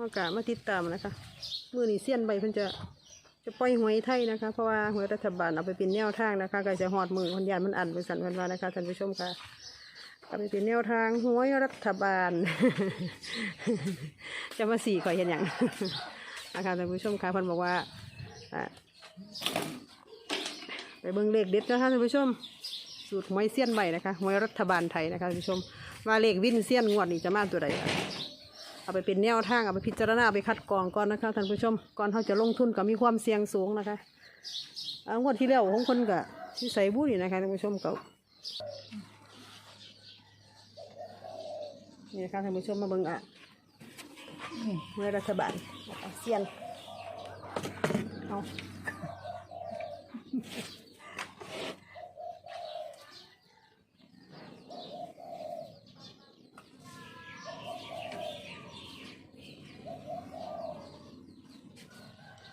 มากะมาติดตามนะคะมือนี้เสี้ยนใบเพิ่นจะจะปล่อยหวยไทยนะคะ เพราะว่าหวยรัฐบาลเอาไปเป็นแนวทางนะคะก็จะหอดมือคนยานมันอันบริษัทพันวานะคะท่านผู้ชมค่ะเอาไปเป็นแนวทางหวยรัฐบาล จะมาสี่ข่อยเห็นอย่างนะคะท่านผู้ชมค่ะพิ่นบอกว่าไปเบิ่งเลขเด็ดนะคะท่านผู้ชมสูตรหวยเสี้ยนใบนะคะหวยรัฐบาลไทยนะคะท่านผู้ชมว่าเลขวินเสี้ยนงวดนี้จะมาตัวใดอะ เอาไปเป็นแนวทางเอาไปพิจารณาไปคัดกรองก่อนนะคะท่านผู้ชมก่อนเขาจะลงทุนก็มีความเสี่ยงสูงนะคะเอางวดที่แล้วของคนก็ที่ใส่บุหรี่นะคะท่านผู้ชมก็นี่นะคะท่านผู้ชมมาเบิ่งอะเมื่อรัฐบาลอาเสียนเอา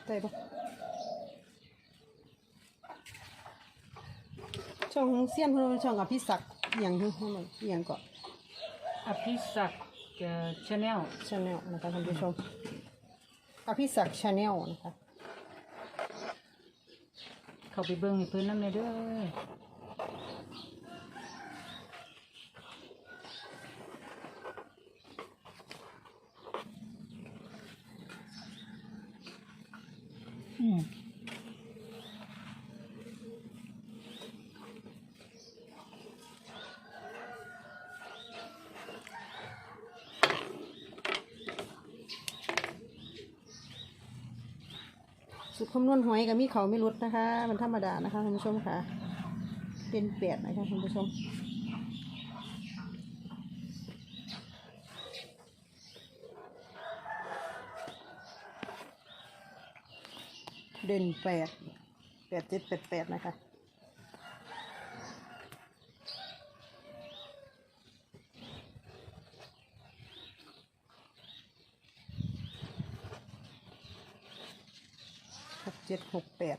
ได้ปะช่องของเสียนเพื่อนช่องกับพี่ศักดิ์อหย่างที่ให้มันอหย่างก่อนอภิศักดิ์ชาแนลชาแนลนะคะท่านผู้ชมอภิศักดิ์ชาแนลนะคะ เข้าไปเบิ่งให้เพิ่นน้ำเลยเด้อ สุดคำนวณหวยกับมีเขาไม่ลดนะคะ มันธรรมดานะคะท่านผู้ชมค่ะ เป็นแปดนะคะท่านผู้ชม เด่นแปดแปดเจ็ดแปดแปดนะคะหกเจ็ดหกแปด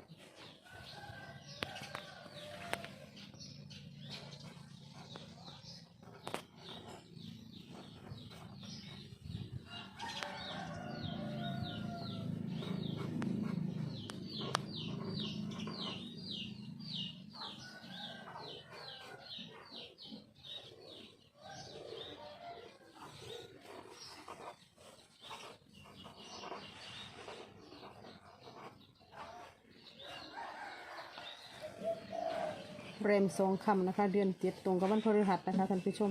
เรมสองคำนะคะ เดือนเจ็ดตรงกับวันพฤหัสนะคะท่านผู้ชม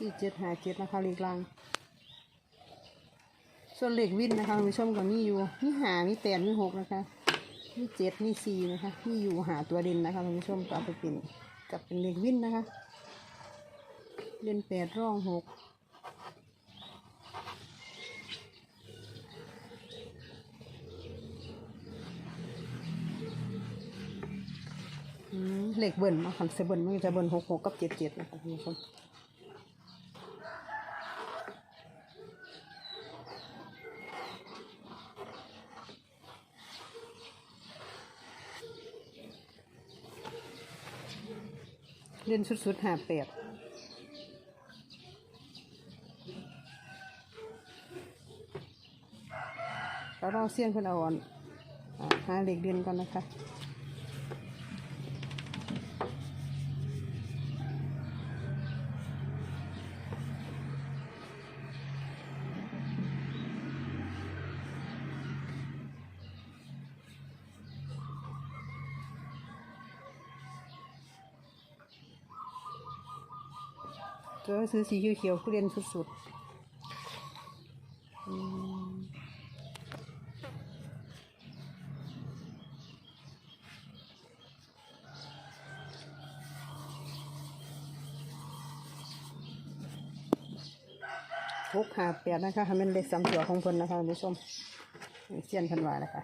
สี่เจ็ดหาเจ็ดนะคะเลขกลาง ส่วนเลขวินนะคะคุณผู้ชมก็มีอยู่มีหามีแปดมีหกนะคะมีเจ็ดมีสี่นะคะมีอยู่หาตัวเด่นนะคะคุณผู้ชมก็เอาไปเป็นกับเป็นเลขวินนะคะเด่นแปดร่องหกอืมเลขเบิ้ลเนาะคันเซเบิ้ลมันก็จะเบิ้ลหกหกกับเจ็ดเจ็ดนะคะคุณผู้ชม เล่นสุดๆหาแปดแล้วเราเสี่ยงเพิ่นเอาอ่อนหาเหล็กเด่นก่อนนะคะ ตัวหนังสือสีเขียวๆคือเรียนสุดๆอืมหกหาแปดนะคะให้มันเลขสามตัวของเพิ่นนะคะท่านผู้ชมเสียนเพันวานะคะ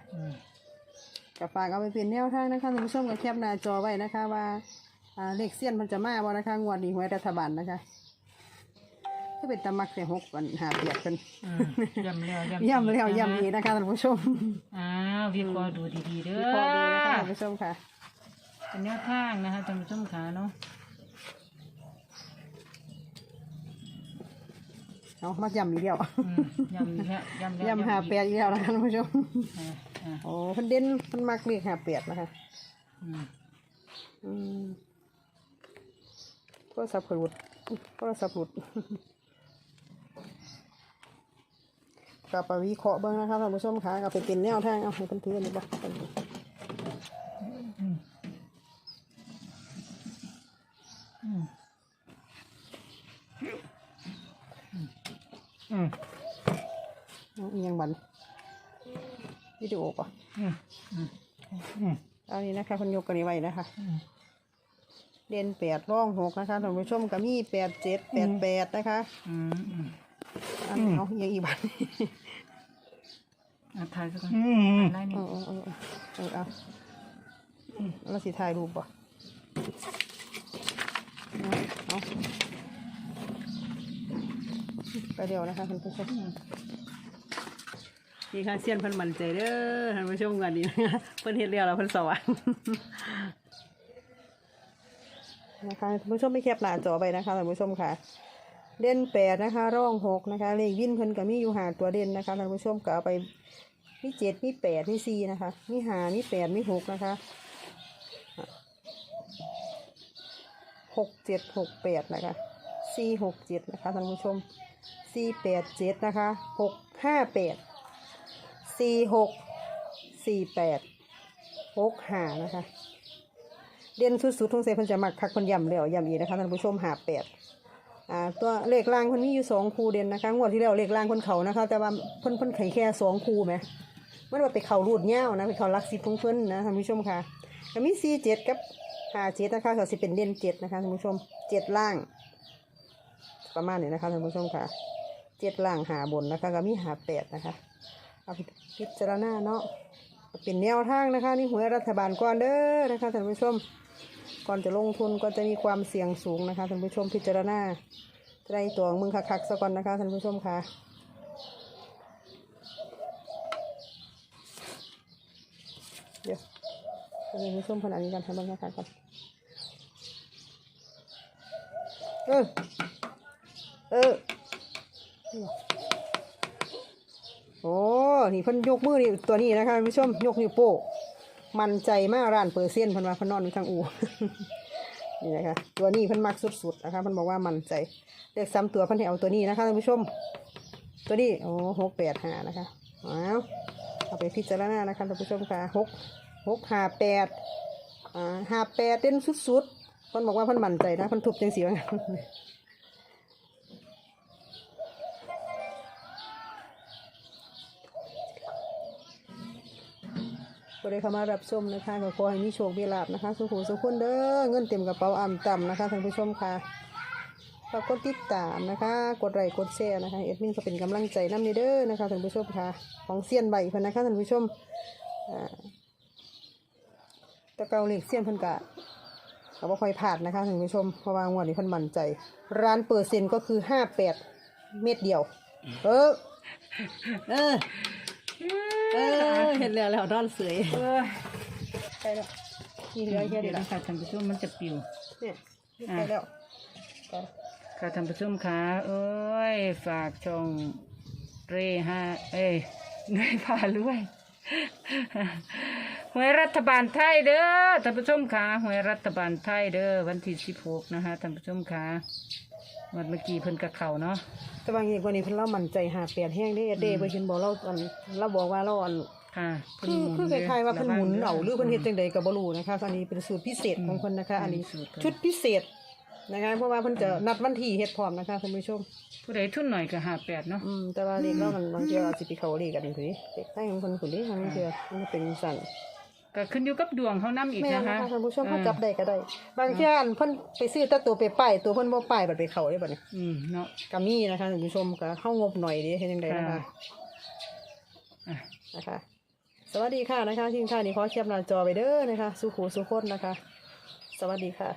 กับฝากเอาไปเป็นแนวทางนะคะท่านผู้ชมก็แคปหน้าจอไว้นะคะว่าอ่าเลขเสี้ยนมันจะมาบ่นะคะงวดนี้หวยรัฐบาลนะคะ ก็เป็นตะมักแต่หกวันหาเปียกกันอืมย่ำแล้วย่ำแล้วอีกย่ำอีกนะคะท่านผู้ชมอ้าววิเคราะห์ดูดีๆเด้อวิเคราะห์ดูนะคะท่านผู้ชมค่ะ เป็นแนวทางนะคะท่านผู้ชมขาเนาะเอามาย่ำอีกแล้วอืมย่ำแล้วย่ำแล้วย่ำหาเปียกอีกแล้วนะคะท่านผู้ชมอ่าอ่าโอ้เพันเด่นเพันมักเลขหาเปียกนะคะ อืมอืมโทรศัพท์หลุดโทรศัพท์หลุด กับไปวิเคราะห์เบ้างนะคะท่านผู้ชมคะกับไปเป็นแนวทางเอาให้เพิ่อนนี้บ่อืมอืมอาอียังบันวิดีโอป่ะอืมอืมอืมเอานี้นะคะเพิ่นยกกันนี้ไว้นะคะ เด่นแปดร่องหกนะคะท่านผู้ชมก็มีแปดเจ็ดแปดแปดนะคะ อืมอืมอันเอาอีหยังอีกบันอะถ่ายสักก่อนอืมถ่ายไล่เอนี่อเออเออเออเอาแล้วสิถ่ายรูปป่ะเอาเอาไปเดียวนะคะท่านผู้ชมนี่ค่ะเซียนเพิ่นมั่นใจเด้อท่านผู้ชมกันนี่นะคะเพิ่นเฮ็ดแล้วแล้วเพิ่นสว่างนะคะท่านผู้ชมไม่แคบหน้าจอไปนะคะท่านผู้ชมค่ะ เด่นแปดนะคะ ร่องหกนะคะ เลขวิ่นเพิ่นก็มีอยู่หาตัวเด่นนะคะท่านผู้ชมก็เอาไปมีเจ็ดมีแปดมีสี่นะคะมีหามีแปดมีหกนะคะหกเจ็ดหกแปดนะคะสี่หกเจ็ดนะคะท่านผู้ชมสี่แปดเจ็ดนะคะหกห้าแปดสี่หกสี่แปดหกหานะคะ เด่นสุดๆทงเซเพิ่นจะมักคักเพิ่นย่ำแล้วย่ำอีกนะคะท่านผู้ชมหาแปด อ่าตัวเลขล่างคนมีอยู่สองคูเด่นนะคะงวดที่แล้วเลขล่างคนเขานะคะ แต่ว่าเพิ่นเพิ่นไขแค่สองคูไหมมันว่าไปเขารูดเง่าวนะไปเขาลักซิปของเพิ่นนะท่านผู้ชมค่ะก็มีสี่เจ็ดกับห้าเจ็ดนะคะก็สิเป็นเด่นเจ็ดนะคะท่านผู้ชมเจ็ดล่าง ประมาณนี้นะคะท่านผู้ชมค่ะเจ็ดล่างหาบนนะคะก็มีหาแปดนะคะเอาพิจารณาเนาะ เป็นแนวทางนะคะนี่หวยรัฐบาลก่อนเด้อนะคะท่านผู้ชม ก่อนจะลงทุนก็จะมีความเสี่ยงสูงนะคะท่านผู้ชมพิจารณาจะได้ตัวมึงคักๆซะก่อนนะคะท่านผู้ชมค่ะเดี๋ยวท่านผู้ชมพนอันนี้กันทำบ้างนะคะก่อนเออเออ อ้นี่เพิ่นยกมือนี่ตัวนี้นะคะท่านผู้ชมยกนิ้วโป้งมันใจมากร้านเปอร์เซ็นต์เพันว่าเพันนอนอยู่ข้างอูนี่นะคะตัวนี้เพันมักสุดๆนะคะเพันบอกว่ามันใจเลขซ้ำตัวเพันให้เอาตัวนี้นะคะท่านผู้ชม ตัวนี้โอ้หกแปดห้านะคะเอาเอาไปพิจารณานะคะท่านผู้ชมค่ะหกหกห้าแปดอ่าห้าแปดเต้นสุดๆเพันบอกว่าเพันมั่นใจนะเพันทุบจังสีว่างั้น ก็ได้เข้ามารับชมนะคะก็ขอให้มีโชคมีลาบนะคะ สุขสุขคนเด้อเงินเต็มกระเป๋าอ่ำต่ำนะคะท่านผู้ชมค่ะฝากกดติดตามนะคะ กดไลค์กดแชร์นะคะเอ็ดมินก็เป็นกำลังใจน้ำนี้เด้อนะคะท่านผู้ชมค่ะ ของเซียนใบเพิ่นนะคะท่านผู้ชมตะเกาเหล็กเซียนเพิ่นกะก็บ่ค่อยพลาดนะคะท่านผู้ชมเพราะว่างวดนี้เพิ่นมั่นใจ ร้านเปอร์เซ็นต์ก็คือห้าแปดเม็ดเดียว เออเออ เออเห็นแล้วแล้วนอนเสยเออใช่แล้วนี่เหลือแค่เดี๋นี้ยวละนะคะท่านผู้ชมมันจะปิว เนี่ยใช่แล้วก็ค่ะท่านผู้ชมคะเอ้ย ฝากช่องเร่ห้าเอ้ยเงยพารวยหวยรัฐบาลไทยเด้อท่านผู้ชมคะหวยรัฐบาลไทยเด้อวันที่สิบหกนะคะท่านผู้ชมคะ วันเมื่อกี้เพิ่นกับเขาเนาะ แต่บางอย่างกว่านี้เพิ่นเล่ามั่นใจหาเปลี่ยนแห้งเด้เด้ไปเห็นบอกเราอันเราบอกว่าเราอันค่ะคือคือคล้ายๆว่าเพิ่นหมุนเอาหรือเพิ่นเฮ็ดจังใดก็บ่รู้นะคะอันนี้เป็นสูตรพิเศษของเพิ่นนะคะ อันนี้ชุดพิเศษนะคะเพราะว่าเพิ่นจะนัดวันที่เฮ็ดพร้อมนะคะท่านผู้ชม ผู้ใดทุนหน่อยก็หาแปดเนาะอืมแต่ว่าเลขเรามันบางเทีอาจสิไปเข้าเลขกันพุ่นนี่เลขใต้ของเพิ่นพุ่นนี่ทางนี้เทื่อมันเป็นสั่น ก็ขึ้นอยู่กับดวงเขานํอีกแม่นนะนะคะคะ ท่านผู้ชมเอเขาอจับได้ก็ได้ บางทีอันเพิ่นไปซื้อแต่ตัวไปป้ายตัวเพิ่นบ่ป้ายบัดไปเข้าได้บัดนี้อืมเนาะ ก็มีนะคะท่านผู้ชมก็เฮางบหน่อยเด้เฮ็ดจังไดนะคะค่ะอะ นะคะ สวัสดีค่ะนะคะทีมข่าวนี้ขอแคปหน้าจอไปเด้อนะคะ สุขุสุคนนะคะ สวัสดีค่ะ